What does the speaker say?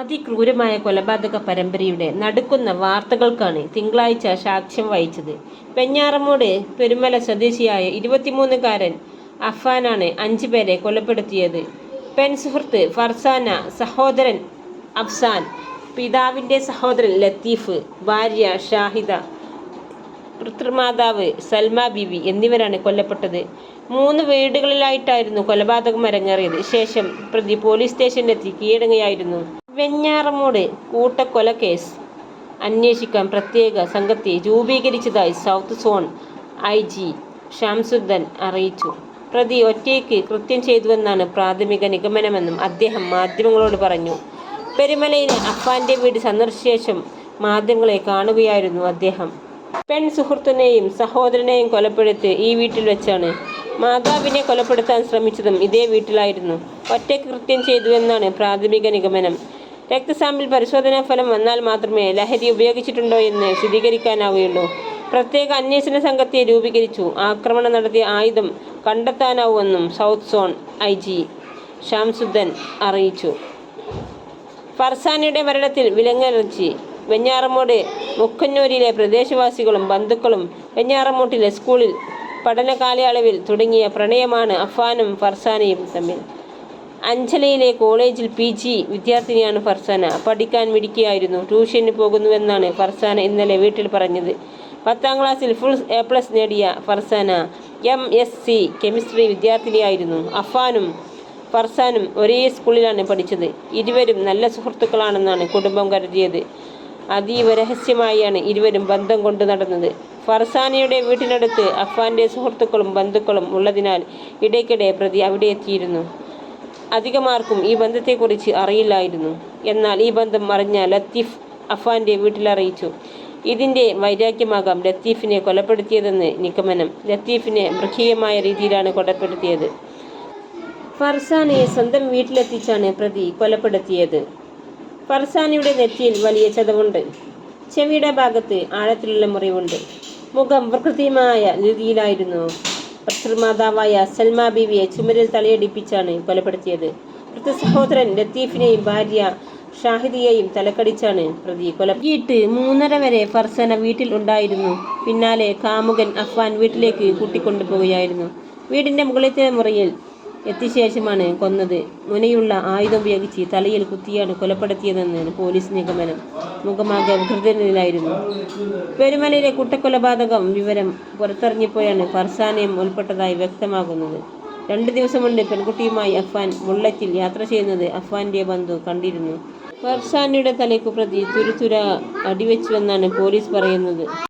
അതിക്രൂരമായ കൊലപാതക പരമ്പരയുടെ നടുക്കുന്ന വാർത്തകൾക്കാണ് തിങ്കളാഴ്ച സാക്ഷ്യം വഹിച്ചത്. പെഞ്ഞാറമ്മൂട് പെരുമല സ്വദേശിയായ ഇരുപത്തിമൂന്നുകാരൻ അഫാനാണ് അഞ്ചു പേരെ കൊലപ്പെടുത്തിയത്. പെൺസുഹൃത്ത് ഫർസാന സഹോദരൻ അഫ്സാൻ പിതാവിന്റെ സഹോദരൻ ലത്തീഫ് ഭാര്യ ഷാഹിദ പിതൃമാതാവ് സൽമ ബിവി എന്നിവരാണ് കൊല്ലപ്പെട്ടത്. മൂന്ന് വീടുകളിലായിട്ടായിരുന്നു കൊലപാതകം അരങ്ങേറിയത് ശേഷം പ്രതി പോലീസ് സ്റ്റേഷനിലെത്തി കീഴടങ്ങുകയായിരുന്നു വെഞ്ഞാറമൂട് കൂട്ടക്കൊല കേസ് അന്വേഷിക്കാൻ പ്രത്യേക സംഘത്തെ രൂപീകരിച്ചതായി south zone I G Shamsuddin അറിയിച്ചു. പ്രതി ഒറ്റയ്ക്ക് കൃത്യം ചെയ്തുവെന്നാണ് പ്രാഥമിക നിഗമനമെന്നും അദ്ദേഹം മാധ്യമങ്ങളോട് പറഞ്ഞു. പെരുമലയിലെ അപ്പാന്റെ വീട് സന്ദർശിച്ച ശേഷം മാധ്യമങ്ങളെ കാണുകയായിരുന്നു അദ്ദേഹം. പെൺ സുഹൃത്തിനെയും സഹോദരനെയും കൊലപ്പെടുത്തി ഈ വീട്ടിൽ വെച്ചാണ് മാതാവിനെ കൊലപ്പെടുത്താൻ ശ്രമിച്ചതും ഇതേ വീട്ടിലായിരുന്നു. ഒറ്റയ്ക്ക് കൃത്യം ചെയ്തുവെന്നാണ് പ്രാഥമിക നിഗമനം. രക്തസാമ്പിൾ പരിശോധനാ ഫലം വന്നാൽ മാത്രമേ ലഹരി ഉപയോഗിച്ചിട്ടുണ്ടോ എന്ന് സ്ഥിരീകരിക്കാനാവുകയുള്ളൂ. പ്രത്യേക അന്വേഷണ സംഘത്തെ രൂപീകരിച്ചു. ആക്രമണം നടത്തിയ ആയുധം കണ്ടെത്താനാവുമെന്നും south zone I G Shamsuddin അറിയിച്ചു. ഫർസാനയുടെ മരണത്തിൽ വിലങ്ങലർച്ചി വെഞ്ഞാറമ്മൂട് മുക്കന്നൂരിലെ പ്രദേശവാസികളും ബന്ധുക്കളും വെഞ്ഞാറമ്മൂട്ടിലെ സ്കൂളിൽ പഠന കാലയളവിൽ തുടങ്ങിയ പ്രണയമാണ് അഫ്ഫാനും ഫർസാനയും തമ്മിൽ. അഞ്ചലയിലെ കോളേജിൽ പി ജി വിദ്യാർത്ഥിനിയാണ് ഫർസാന. പഠിക്കാൻ മിടിക്കുകയായിരുന്നു ട്യൂഷന് പോകുന്നുവെന്നാണ് ഫർസാന ഇന്നലെ വീട്ടിൽ പറഞ്ഞത്. പത്താം ക്ലാസ്സിൽ ഫുൾ എ പ്ലസ് നേടിയ Farzana M S C chemistry വിദ്യാർത്ഥിനിയായിരുന്നു. അഫാനും ഫർസാനും ഒരേ സ്കൂളിലാണ് പഠിച്ചത്. ഇരുവരും നല്ല സുഹൃത്തുക്കളാണെന്നാണ് കുടുംബം കരുതിയത്. അതീവ രഹസ്യമായാണ് ഇരുവരും ബന്ധം കൊണ്ടു നടന്നത്. ഫർസാനയുടെ വീട്ടിനടുത്ത് അഫ്ഫാന്റെ സുഹൃത്തുക്കളും ബന്ധുക്കളും ഉള്ളതിനാൽ ഇടയ്ക്കിടെ പ്രതി അവിടെ എത്തിയിരുന്നു. അധികമാർക്കും ഈ ബന്ധത്തെക്കുറിച്ച് അറിയില്ലായിരുന്നു. എന്നാൽ ഈ ബന്ധം അറിഞ്ഞ ലത്തീഫ് അഫാന്റെ വീട്ടിലറിയിച്ചു ഇതിന്റെ വൈരാഗ്യമാകാം ലത്തീഫിനെ കൊലപ്പെടുത്തിയതെന്ന് നിഗമനം. ലത്തീഫിനെ മൃഗീയമായ രീതിയിലാണ് കൊലപ്പെടുത്തിയത്. ഫർസാനയെ സ്വന്തം വീട്ടിലെത്തിച്ചാണ് പ്രതി കൊലപ്പെടുത്തിയത്. ഫർസാനയുടെ നെറ്റിയിൽ വലിയ ചതവുണ്ട്. ചെവിയുടെ ഭാഗത്ത് ആഴത്തിലുള്ള മുറിവുണ്ട്. മുഖം പ്രകൃതിമായ രീതിയിലായിരുന്നു. ഭർത്തൃമാതാവായ സൽമ ബീവിയെ ചുമരിൽ തലയടിപ്പിച്ചാണ് കൊലപ്പെടുത്തിയത്. മൃത സഹോദരൻ ലത്തീഫിനെയും ഭാര്യ ഷാഹിദിയെയും തലക്കടിച്ചാണ് പ്രതി കൊലപ്പെടുത്തിയിട്ട് മൂന്നര വരെ ഫർസന വീട്ടിൽ ഉണ്ടായിരുന്നു. പിന്നാലെ കാമുകൻ അഫ്വാൻ വീട്ടിലേക്ക് കൂട്ടിക്കൊണ്ടുപോവുകയായിരുന്നു. വീടിന്റെ മുകളിലത്തെ മുറിയിൽ എത്തിയ ശേഷമാണ് കൊന്നത്. മുനയുള്ള ആയുധം ഉപയോഗിച്ച് തലയിൽ കുത്തിയാണ് കൊലപ്പെടുത്തിയതെന്നാണ് പോലീസ് നിഗമനം മുഖമാകെ വികൃതനിലായിരുന്നു പെരുമലയിലെ കുട്ടക്കൊലപാതകം വിവരം പുറത്തിറങ്ങിപ്പോയാണ് ഫർസാനയും ഉൾപ്പെട്ടതായി വ്യക്തമാകുന്നത്. രണ്ട് ദിവസം മുൻപ് പെൺകുട്ടിയുമായി അഫ്വാൻ ബുള്ളറ്റിൽ യാത്ര ചെയ്യുന്നത് അഫ്വാന്റെ ബന്ധു കണ്ടിരുന്നു. ഫർസാനയുടെ തലയ്ക്കു പ്രതി തുരുതുര അടിവെച്ചുവെന്നാണ് പോലീസ് പറയുന്നത്.